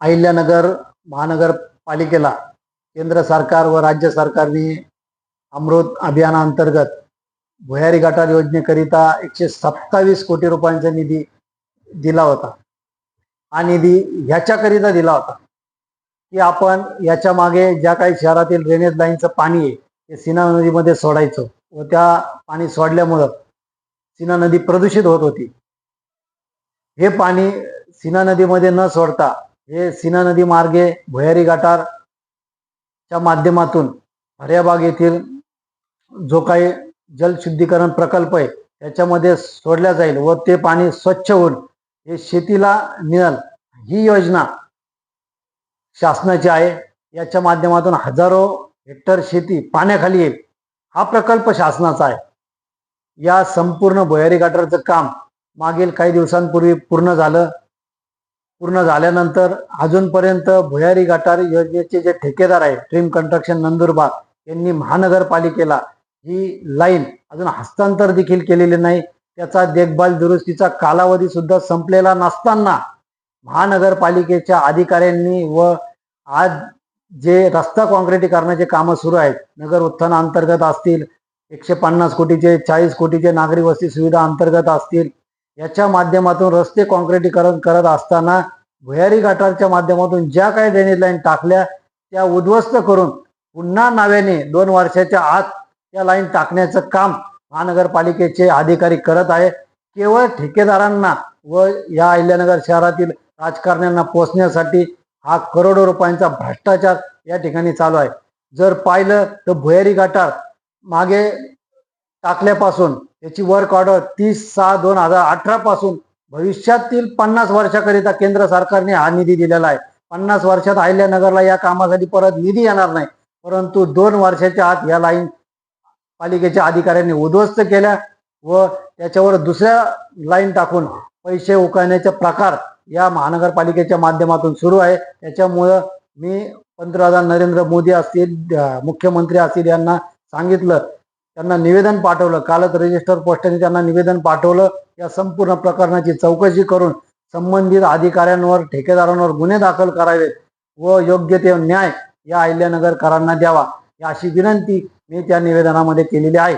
अहिल्यानगर महानगरपालिकेला केंद्र सरकार व राज्य सरकारने अमृत अभियानाअंतर्गत भुयारी गटार योजनेकरिता एकशे सत्तावीस कोटी रुपयांचा निधी दिला होता. हा निधी ह्याच्याकरिता दिला होता. की आपण याच्या मागे ज्या काही शहरातील ड्रेनेज लाईनचं पाणी आहे ते सीना नदीमध्ये सोडायचं व त्या पाणी सोडल्यामुळं सीना नदी प्रदूषित होत होती. हे पाणी सीना नदीमध्ये न सोडता हे सीना नदी मार्गे भुयारी गटारच्या माध्यमातून हर्याबाग येथील जो काही जलशुद्धीकरण प्रकल्प आहे त्याच्यामध्ये सोडल्या जाईल व ते पाणी स्वच्छ होऊन हे शेतीला मिळेल. ही योजना शासनाची आहे. याच्या माध्यमातून हजारो हेक्टर शेती पाण्याखाली येईल. हा प्रकल्प शासनाचा आहे. या संपूर्ण भुयारी गटारचं काम मागील काही दिवसांपूर्वी पूर्ण झालं. पूर्ण झाल्यानंतर अजूनपर्यंत भुयारी गटार योजनेचे जे ठेकेदार आहे ड्रीम कन्स्ट्रक्शन नंदुरबार यांनी महानगरपालिकेला ही लाईन अजून हस्तांतर देखील केलेले नाही त्याचा देखभाल दुरुस्तीचा कालावधी सुद्धा संपलेला नसताना महानगरपालिकेच्या अधिकाऱ्यांनी व आज जे रस्ता काँक्रिटीकरणाचे कामं सुरू आहेत नगर उत्थान अंतर्गत असतील एकशे पन्नास कोटीचे चाळीस कोटीचे नागरी वस्ती सुविधा अंतर्गत असतील याच्या माध्यमातून रस्ते कॉन्क्रिटीकरण करत असताना भुयारी गटारच्या माध्यमातून ज्या काही ड्रेनेज लाईन टाकल्या त्या उद्ध्वस्त करून पुन्हा नव्याने दोन वर्षाच्या आत त्या लाईन टाकण्याचं काम महानगरपालिकेचे अधिकारी करत आहे. केवळ ठेकेदारांना व या अहिल्यानगर शहरातील राजकारण्यांना पोचण्यासाठी हा करोडो रुपयांचा भ्रष्टाचार या ठिकाणी चालू आहे. जर पाहिलं तर भुयारी गटार मागे टाकल्यापासून याची वर्क ऑर्डर तीस सहा दोन हजार अठरा पासून भविष्यातील पन्नास वर्षाकरिता केंद्र सरकारने हा निधी दिलेला आहे. पन्नास वर्षात अहिल्यानगरला या कामासाठी परत निधी येणार नाही. परंतु दोन वर्षाच्या आत या लाईन पालिकेच्या अधिकाऱ्यांनी उद्ध्वस्त केल्या व त्याच्यावर दुसऱ्या लाईन टाकून पैसे उकळण्याचे प्रकार या महानगरपालिकेच्या माध्यमातून सुरू आहे. त्याच्यामुळं मी पंतप्रधान नरेंद्र मोदी असतील मुख्यमंत्री असतील यांना सांगितलं त्यांना निवेदन पाठवलं. कालच रजिस्टर पोस्टाने त्यांना निवेदन पाठवलं. या संपूर्ण प्रकरणाची चौकशी करून संबंधित अधिकाऱ्यांवर ठेकेदारांवर गुन्हे दाखल करावेत व योग्य ते न्याय या अहिल्यानगरकरांना द्यावा या अशी विनंती मी त्या निवेदनामध्ये केलेली आहे.